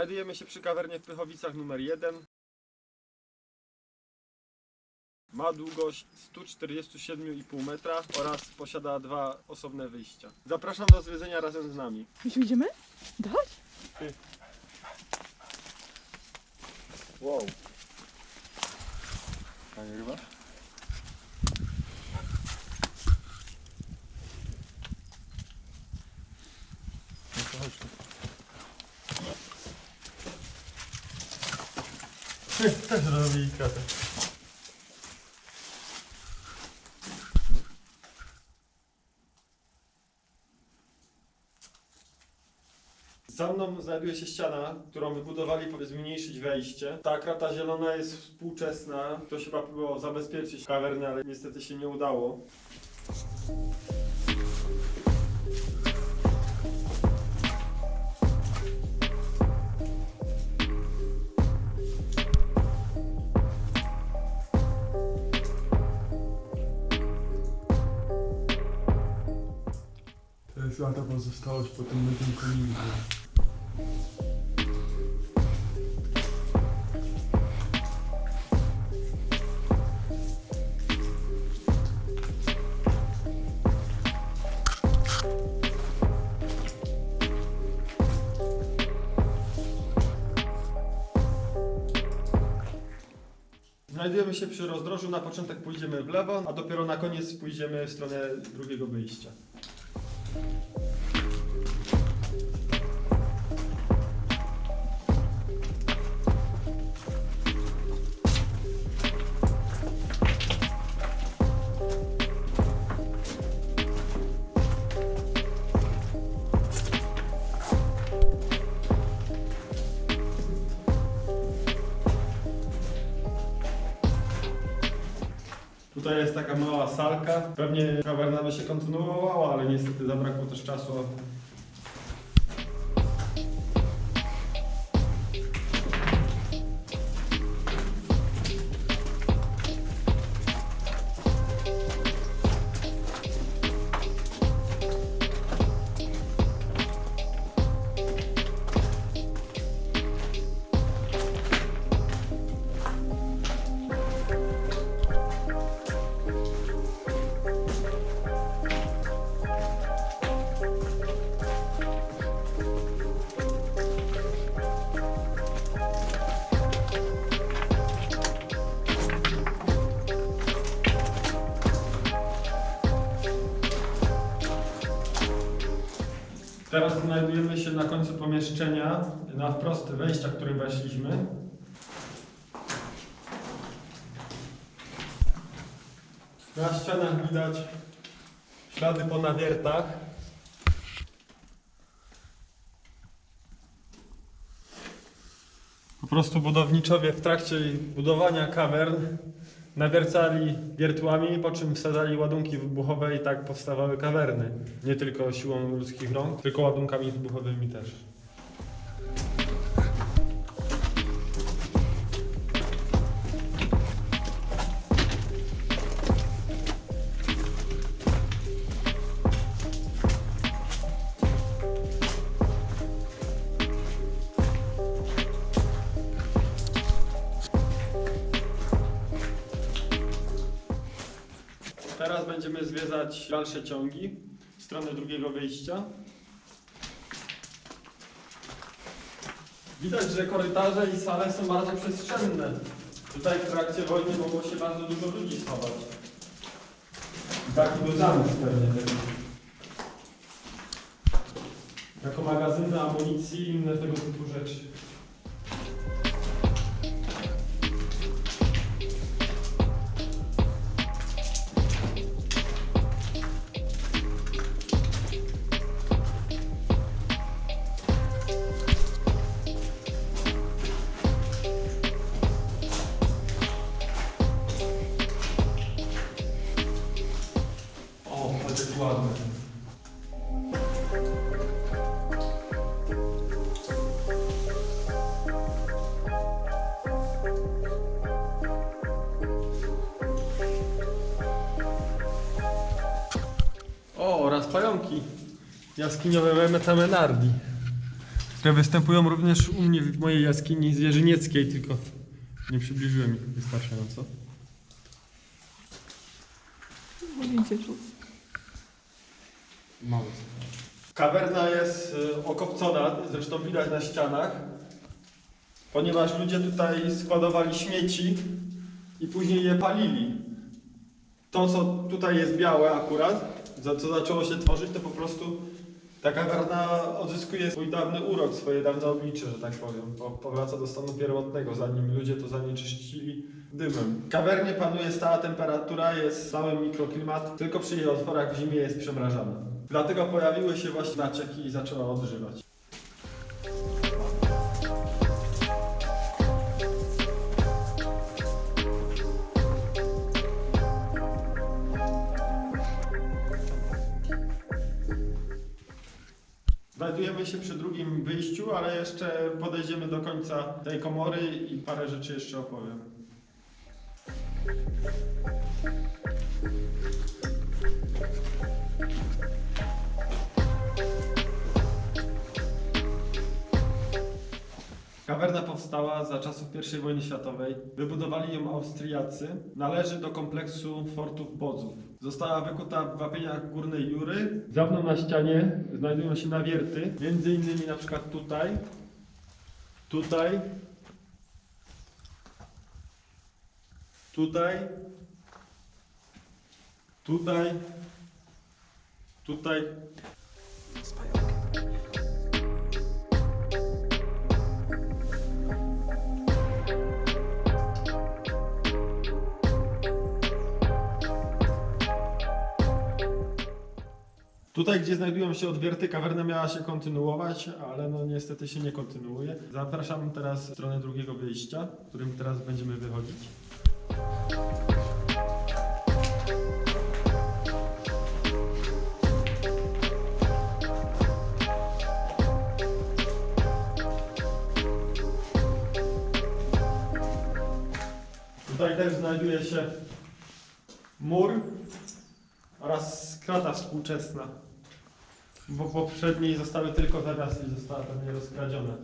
Znajdujemy się przy kawernie w Pychowicach numer 1. Ma długość 147,5 metra oraz posiada dwa osobne wyjścia. Zapraszam do zwiedzenia razem z nami. Już idziemy? Dać? Wow. Fajnie chyba? No to chodź tu. Też robi kratę. Za mną znajduje się ściana, którą wybudowali, by zmniejszyć wejście. Ta krata zielona jest współczesna. Ktoś chyba próbował zabezpieczyć kawernę, ale niestety się nie udało. Lata pozostałość po tym kominku. Znajdujemy się przy rozdrożu. Na początek pójdziemy w lewo, a dopiero na koniec pójdziemy w stronę drugiego wyjścia. Jest taka mała salka. Pewnie kawerna by się kontynuowała, ale niestety zabrakło też czasu. Teraz znajdujemy się na końcu pomieszczenia, na wprost wejścia, którym weszliśmy. Na ścianach widać ślady po nawiertach. Po prostu budowniczowie w trakcie budowania kawern nawiercali wiertłami, po czym wsadzali ładunki wybuchowe i tak powstawały kawerny. Nie tylko siłą ludzkich rąk, tylko ładunkami wybuchowymi też. Będziemy zwiedzać dalsze ciągi stronę drugiego wyjścia. Widać, że korytarze i sale są bardzo przestrzenne. Tutaj w trakcie wojny mogło się bardzo dużo ludzi schować. I taki był zamysł pewnie. Jako magazyny amunicji i inne tego typu rzeczy. Pająki. Jaskiniowe metamenardi. które występują również u mnie w mojej jaskini zwierzynieckiej, tylko nie przybliżyłem ich wystarczająco. Mały. Kawerna jest y, okopcona, zresztą widać na ścianach, ponieważ ludzie tutaj składowali śmieci i później je palili. To, co tutaj jest białe akurat, za co zaczęło się tworzyć, to po prostu ta kawerna odzyskuje swój dawny urok, swoje dawne oblicze, że tak powiem. Po- Powraca do stanu pierwotnego, zanim ludzie to zanieczyścili dymem. W kawernie panuje stała temperatura, jest stały mikroklimat, tylko przy jej otworach w zimie jest przemrażana. Dlatego pojawiły się właśnie naczeki i zaczęła odżywać. Znajdujemy się przy drugim wyjściu, ale jeszcze podejdziemy do końca tej komory i parę rzeczy jeszcze opowiem. Kawerna powstała za czasów I wojny światowej. Wybudowali ją Austriacy. Należy do kompleksu fortów Bodzów. Została wykuta w wapieniach Górnej Jury. Za mną na ścianie znajdują się nawierty, między innymi na przykład tutaj, tutaj, tutaj, tutaj, tutaj, Tutaj, gdzie znajdują się odwierty, kawerna miała się kontynuować, ale no niestety się nie kontynuuje. Zapraszam teraz w stronę drugiego wyjścia, którym teraz będziemy wychodzić. Tutaj też znajduje się mur oraz krata współczesna. Bo poprzedniej zostały tylko zawiasy i została pewnie rozkradziona.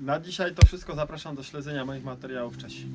Na dzisiaj to wszystko. Zapraszam do śledzenia moich materiałów. Cześć.